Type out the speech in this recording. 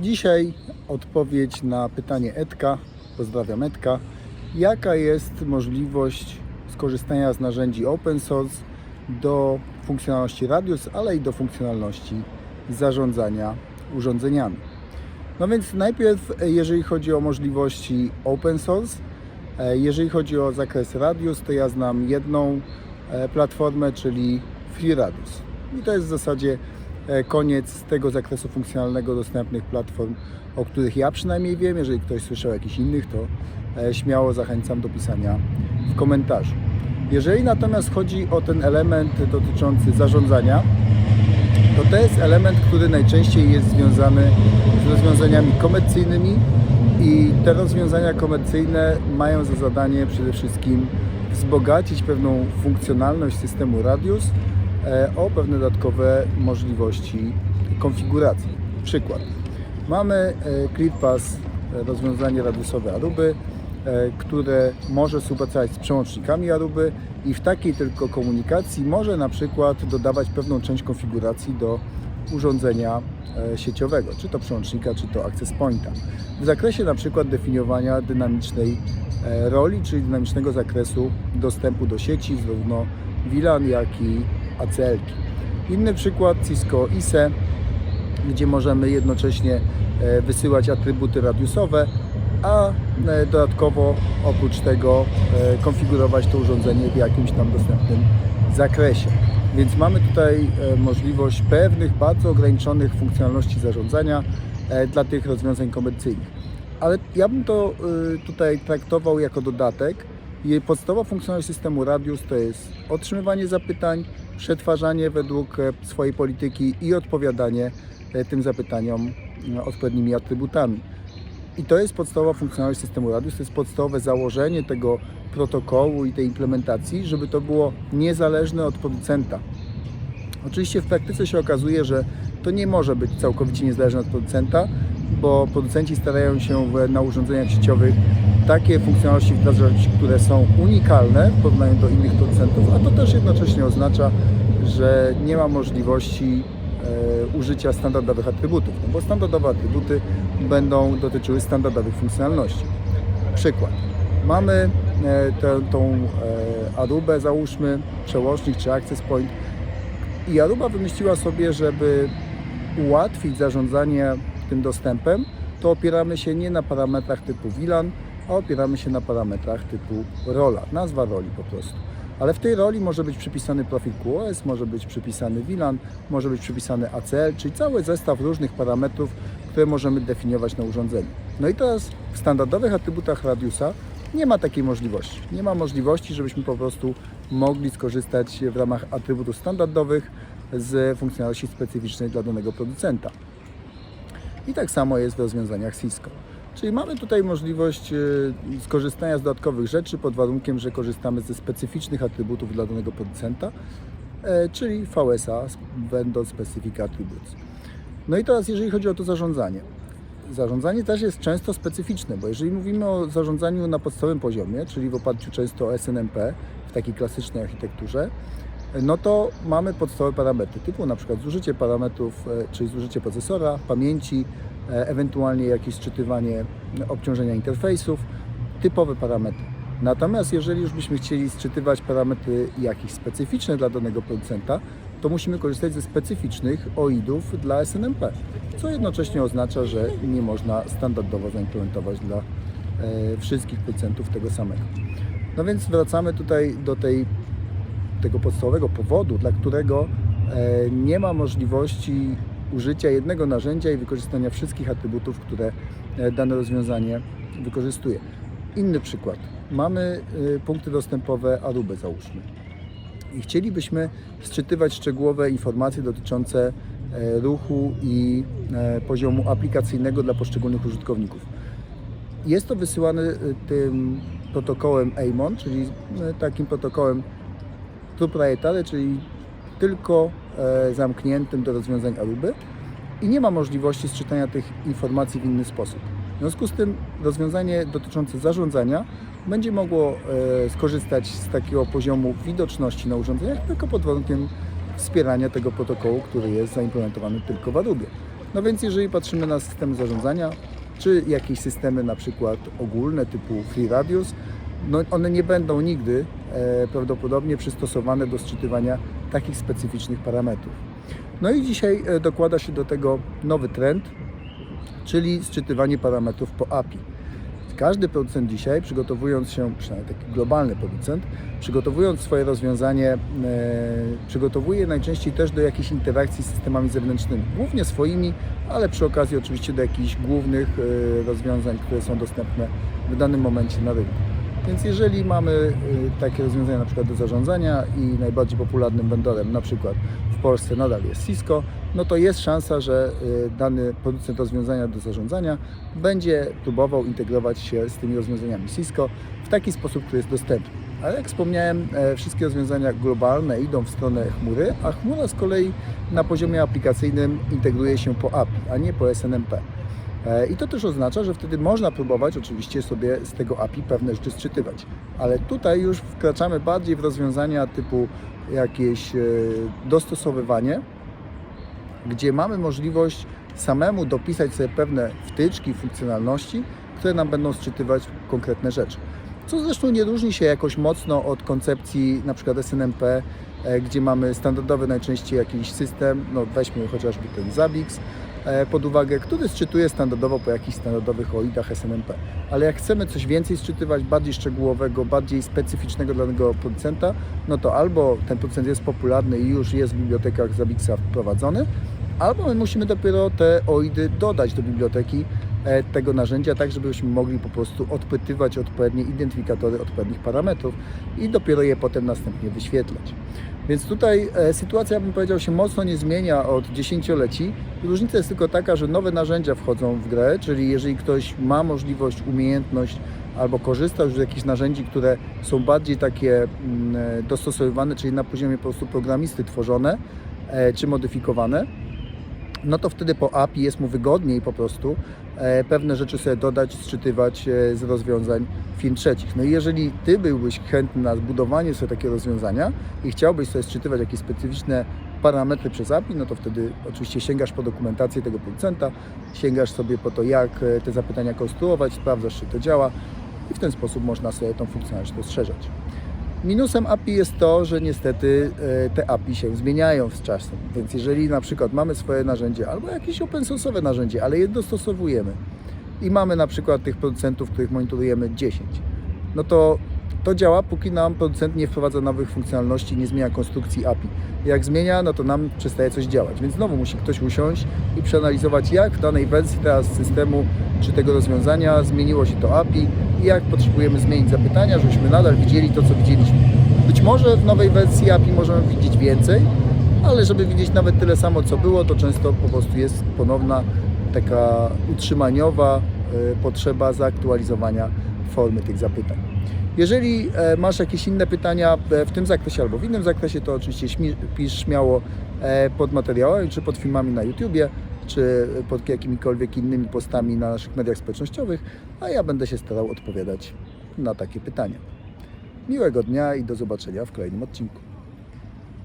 Dzisiaj odpowiedź na pytanie Edka, pozdrawiam Edka, jaka jest możliwość skorzystania z narzędzi open source do funkcjonalności Radius, ale i do funkcjonalności zarządzania urządzeniami. No więc najpierw, e, jeżeli chodzi o możliwości open source, e, jeżeli chodzi o zakres Radius, to ja znam jedną e, platformę, czyli FreeRadius. I to jest w zasadzie koniec tego zakresu funkcjonalnego dostępnych platform, o których ja przynajmniej wiem. Jeżeli ktoś słyszał jakichś innych, to e, śmiało zachęcam do pisania w komentarzu. Jeżeli natomiast chodzi o ten element dotyczący zarządzania, to to jest element, który najczęściej jest związany z rozwiązaniami komercyjnymi i te rozwiązania komercyjne mają za zadanie przede wszystkim wzbogacić pewną funkcjonalność systemu Radius e, o pewne dodatkowe możliwości konfiguracji. Przykład. Mamy e, ClearPass, e, rozwiązanie radiusowe Aruby, e, które może współpracować z przełącznikami Aruby i w takiej tylko komunikacji może na przykład dodawać pewną część konfiguracji do urządzenia e, sieciowego, czy to przełącznika, czy to access pointa. W zakresie na przykład definiowania dynamicznej e, roli, czyli dynamicznego zakresu dostępu do sieci, zarówno VLAN, jak i ACL-ki. Inny przykład Cisco ISE, gdzie możemy jednocześnie e, wysyłać atrybuty radiusowe, a e, dodatkowo oprócz tego e, konfigurować to urządzenie w jakimś tam dostępnym zakresie. Więc mamy tutaj możliwość pewnych bardzo ograniczonych funkcjonalności zarządzania dla tych rozwiązań komercyjnych. Ale ja bym to tutaj traktował jako dodatek. Jej podstawowa funkcjonalność systemu Radius to jest otrzymywanie zapytań, przetwarzanie według e, swojej polityki i odpowiadanie e, tym zapytaniom e, odpowiednimi atrybutami. I to jest podstawowa funkcjonalność systemu Radius, to jest podstawowe założenie tego protokołu i tej implementacji, żeby to było niezależne od producenta. Oczywiście w praktyce się okazuje, że to nie może być całkowicie niezależne od producenta, bo producenci starają się na urządzeniach sieciowych takie funkcjonalności wdrażać, które są unikalne w porównaniu do innych producentów, a to też jednocześnie oznacza, że nie ma możliwości e, użycia standardowych atrybutów, no bo standardowe atrybuty będą dotyczyły standardowych funkcjonalności. Przykład. Mamy e, tę, tą e, Arubę, załóżmy, przełącznik czy access point i Aruba wymyśliła sobie, żeby ułatwić zarządzanie tym dostępem, to opieramy się nie na parametrach typu VLAN, a opieramy się na parametrach typu rola, nazwa roli po prostu. Ale w tej roli może być przypisany profil QoS, może być przypisany VLAN, może być przypisany ACL, czyli cały zestaw różnych parametrów, które możemy definiować na urządzeniu. No i teraz w standardowych atrybutach Radiusa nie ma takiej możliwości. Nie ma możliwości, żebyśmy po prostu mogli skorzystać w ramach atrybutów standardowych z funkcjonalności specyficznej dla danego producenta. I tak samo jest w rozwiązaniach Cisco. Czyli mamy tutaj możliwość e, skorzystania z dodatkowych rzeczy pod warunkiem, że korzystamy ze specyficznych atrybutów dla danego producenta, e, czyli VSA, Vendor Specific Attributes. No i teraz jeżeli chodzi o to zarządzanie. Zarządzanie też jest często specyficzne, bo jeżeli mówimy o zarządzaniu na podstawowym poziomie, czyli w oparciu często o SNMP, w takiej klasycznej architekturze, no to mamy podstawowe parametry typu na przykład zużycie parametrów, e, czyli zużycie procesora, pamięci, ewentualnie jakieś sczytywanie obciążenia interfejsów, typowe parametry. Natomiast jeżeli już byśmy chcieli sczytywać parametry jakieś specyficzne dla danego producenta, to musimy korzystać ze specyficznych OID-ów dla SNMP, co jednocześnie oznacza, że nie można standardowo zaimplementować dla e, wszystkich producentów tego samego. No więc wracamy tutaj do tej tego podstawowego powodu, dla którego e, nie ma możliwości użycia jednego narzędzia i wykorzystania wszystkich atrybutów, które e, dane rozwiązanie wykorzystuje. Inny przykład. Mamy e, punkty dostępowe Aruby, załóżmy. I chcielibyśmy sczytywać szczegółowe informacje dotyczące e, ruchu i poziomu aplikacyjnego dla poszczególnych użytkowników. Jest to wysyłane tym protokołem AMON, czyli takim protokołem proprietary, czyli tylko e, zamkniętym do rozwiązań Aruby i nie ma możliwości sczytania tych informacji w inny sposób. W związku z tym rozwiązanie dotyczące zarządzania będzie mogło e, skorzystać z takiego poziomu widoczności na urządzeniach tylko pod warunkiem wspierania tego protokołu, który jest zaimplementowany tylko w Arubie. No więc jeżeli patrzymy na systemy zarządzania, czy jakieś systemy na przykład ogólne typu Free Radius, no one nie będą nigdy e, prawdopodobnie przystosowane do sczytywania takich specyficznych parametrów. No i dzisiaj e, dokłada się do tego nowy trend, czyli sczytywanie parametrów po API. Każdy producent dzisiaj, przygotowując się, przynajmniej taki globalny producent, przygotowując swoje rozwiązanie, e, przygotowuje najczęściej też do jakichś interakcji z systemami zewnętrznymi, głównie swoimi, ale przy okazji oczywiście do jakichś głównych e, rozwiązań, które są dostępne w danym momencie na rynku. Więc jeżeli mamy e, takie rozwiązania na przykład do zarządzania i najbardziej popularnym vendorem na przykład w Polsce nadal jest Cisco, no to jest szansa, że e, dany producent rozwiązania do zarządzania będzie próbował integrować się z tymi rozwiązaniami Cisco w taki sposób, który jest dostępny. Ale jak wspomniałem, e, wszystkie rozwiązania globalne idą w stronę chmury, a chmura z kolei na poziomie aplikacyjnym integruje się po API, a nie po SNMP. E, I to też oznacza, że wtedy można próbować oczywiście sobie z tego API pewne rzeczy sczytywać. Ale tutaj już wkraczamy bardziej w rozwiązania typu jakieś e, dostosowywanie, gdzie mamy możliwość samemu dopisać sobie pewne wtyczki, funkcjonalności, które nam będą sczytywać konkretne rzeczy. Co zresztą nie różni się jakoś mocno od koncepcji na przykład SNMP, e, gdzie mamy standardowy najczęściej jakiś system, no weźmy chociażby ten Zabix e, pod uwagę, który sczytuje standardowo po jakichś standardowych OIDach SNMP. Ale jak chcemy coś więcej sczytywać, bardziej szczegółowego, bardziej specyficznego dla danego producenta, no to albo ten producent jest popularny i już jest w bibliotekach Zabixa wprowadzony, albo my musimy dopiero te OIDy dodać do biblioteki e, tego narzędzia, tak żebyśmy mogli po prostu odpytywać odpowiednie identyfikatory odpowiednich parametrów i dopiero je potem następnie wyświetlać. Więc tutaj e, sytuacja, bym powiedział, się mocno nie zmienia od dziesięcioleci. Różnica jest tylko taka, że nowe narzędzia wchodzą w grę, czyli jeżeli ktoś ma możliwość, umiejętność albo korzysta już z jakichś narzędzi, które są bardziej takie mm, e, dostosowywane, czyli na poziomie po prostu programisty tworzone e, czy modyfikowane, no to wtedy po API jest mu wygodniej po prostu e, pewne rzeczy sobie dodać, sczytywać e, z rozwiązań firm trzecich. No i jeżeli Ty byłbyś chętny na zbudowanie sobie takiego rozwiązania i chciałbyś sobie sczytywać jakieś specyficzne parametry przez API, no to wtedy oczywiście sięgasz po dokumentację tego producenta, sięgasz sobie po to, jak e, te zapytania konstruować, sprawdzasz, czy to działa i w ten sposób można sobie tą funkcjonalność rozszerzać. Minusem API jest to, że niestety e, te API się zmieniają z czasem. Więc jeżeli na przykład mamy swoje narzędzie albo jakieś open source'owe narzędzie, ale je dostosowujemy i mamy na przykład tych producentów, których monitorujemy 10, no to to działa, póki nam producent nie wprowadza nowych funkcjonalności, nie zmienia konstrukcji API. Jak zmienia, no to nam przestaje coś działać. Więc znowu musi ktoś usiąść i przeanalizować, jak w danej wersji teraz systemu czy tego rozwiązania zmieniło się to API i jak potrzebujemy zmienić zapytania, żebyśmy nadal widzieli to, co widzieliśmy. Być może w nowej wersji API możemy widzieć więcej, ale żeby widzieć nawet tyle samo, co było, to często po prostu jest ponowna taka utrzymaniowa y, potrzeba zaktualizowania formy tych zapytań. Jeżeli e, masz jakieś inne pytania e, w tym zakresie albo w innym zakresie, to oczywiście pisz śmiało e, pod materiałami, czy pod filmami na YouTubie, czy pod jakimikolwiek innymi postami na naszych mediach społecznościowych, a ja będę się starał odpowiadać na takie pytania. Miłego dnia i do zobaczenia w kolejnym odcinku.